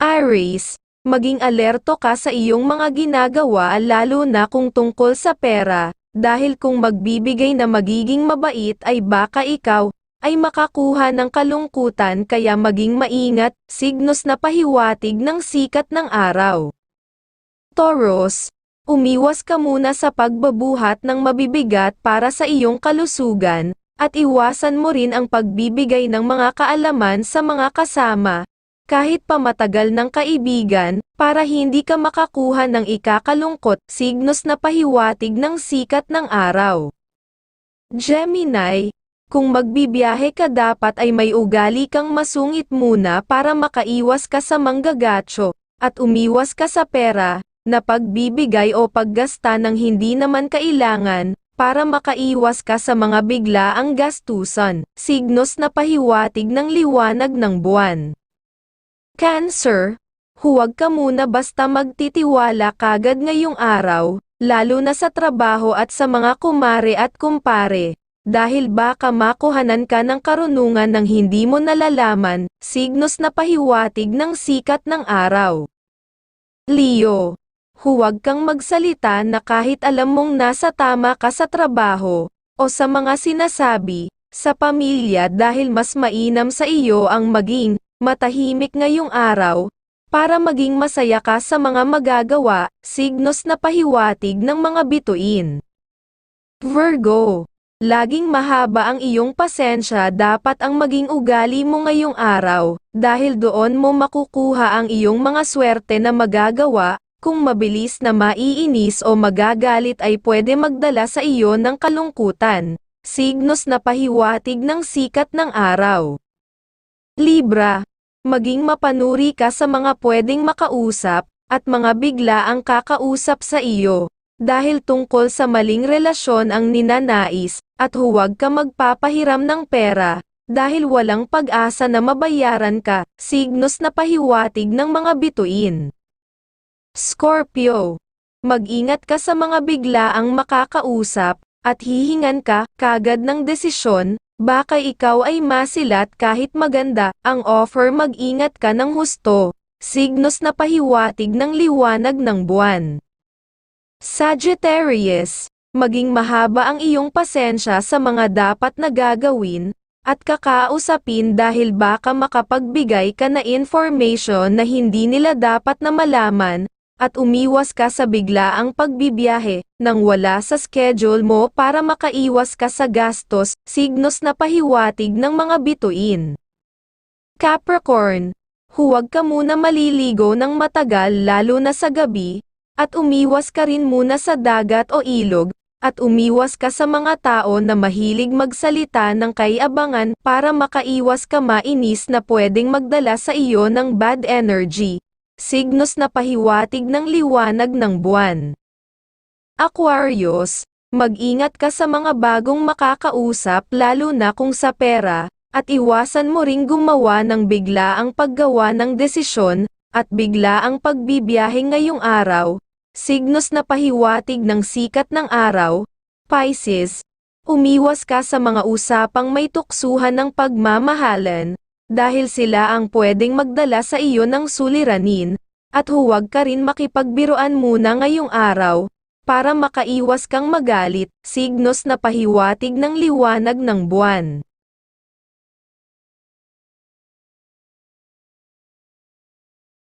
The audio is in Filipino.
Aries, maging alerto ka sa iyong mga ginagawa lalo na kung tungkol sa pera, dahil kung magbibigay na magiging mabait ay baka ikaw, ay makakuha ng kalungkutan kaya maging maingat, signos na pahiwatig ng sikat ng araw. Taurus, umiwas ka muna sa pagbabuhat ng mabibigat para sa iyong kalusugan, at iwasan mo rin ang pagbibigay ng mga kaalaman sa mga kasama, kahit pa matagal ng kaibigan, para hindi ka makakuha ng ikakalungkot, signos na pahiwatig ng sikat ng araw. Gemini, kung magbibiyahe ka dapat ay may ugali kang masungit muna para makaiwas ka sa manggagacho, at umiwas ka sa pera, na pagbibigay o paggasta ng hindi naman kailangan, para makaiwas ka sa mga biglaang gastusan, signos na pahiwatig ng liwanag ng buwan. Cancer, huwag ka muna basta magtitiwala kagad ngayong araw, lalo na sa trabaho at sa mga kumare at kumpare, dahil baka makuhanan ka ng karunungan ng hindi mo nalalaman, signos na pahiwatig ng sikat ng araw. Leo, huwag kang magsalita na kahit alam mong nasa tama ka sa trabaho, o sa mga sinasabi, sa pamilya dahil mas mainam sa iyo ang maging, matahimik ngayong araw, para maging masaya ka sa mga magagawa, signos na pahiwatig ng mga bituin. Virgo, laging mahaba ang iyong pasensya dapat ang maging ugali mo ngayong araw, dahil doon mo makukuha ang iyong mga swerte na magagawa, kung mabilis na maiinis o magagalit ay pwede magdala sa iyo ng kalungkutan, signos na pahiwatig ng sikat ng araw. Libra, maging mapanuri ka sa mga pwedeng makausap, at mga bigla ang kakausap sa iyo, dahil tungkol sa maling relasyon ang ninanais, at huwag ka magpapahiram ng pera, dahil walang pag-asa na mabayaran ka, signos na pahiwatig ng mga bituin. Scorpio. Mag-ingat ka sa mga biglaang makakausap, at hihingan ka, kagad ng desisyon, baka ikaw ay masilat kahit maganda, ang offer mag-ingat ka ng husto, signos na pahiwatig ng liwanag ng buwan. Sagittarius, maging mahaba ang iyong pasensya sa mga dapat na gagawin, at kakausapin dahil baka makapagbigay ka na information na hindi nila dapat na malaman, at umiwas ka sa biglaang pagbibiyahe, nang wala sa schedule mo para makaiwas ka sa gastos, signos na pahiwatig ng mga bituin. Capricorn, huwag ka muna maliligo ng matagal lalo na sa gabi, at umiwas ka rin muna sa dagat o ilog, at umiwas ka sa mga tao na mahilig magsalita ng kaiabangan para makaiwas ka mainis na pwedeng magdala sa iyo ng bad energy, signos na pahiwatig ng liwanag ng buwan. Aquarius, mag-ingat ka sa mga bagong makakausap lalo na kung sa pera, at iwasan mo ring gumawa ng biglaang paggawa ng desisyon, at biglaang pagbibiyahe ngayong araw, signos na pahiwatig ng sikat ng araw, Pisces, umiwas ka sa mga usapang may tuksuhan ng pagmamahalan, dahil sila ang pwedeng magdala sa iyo ng suliranin, at huwag ka rin makipagbiruan muna ngayong araw, para makaiwas kang magalit, signos na pahiwatig ng liwanag ng buwan.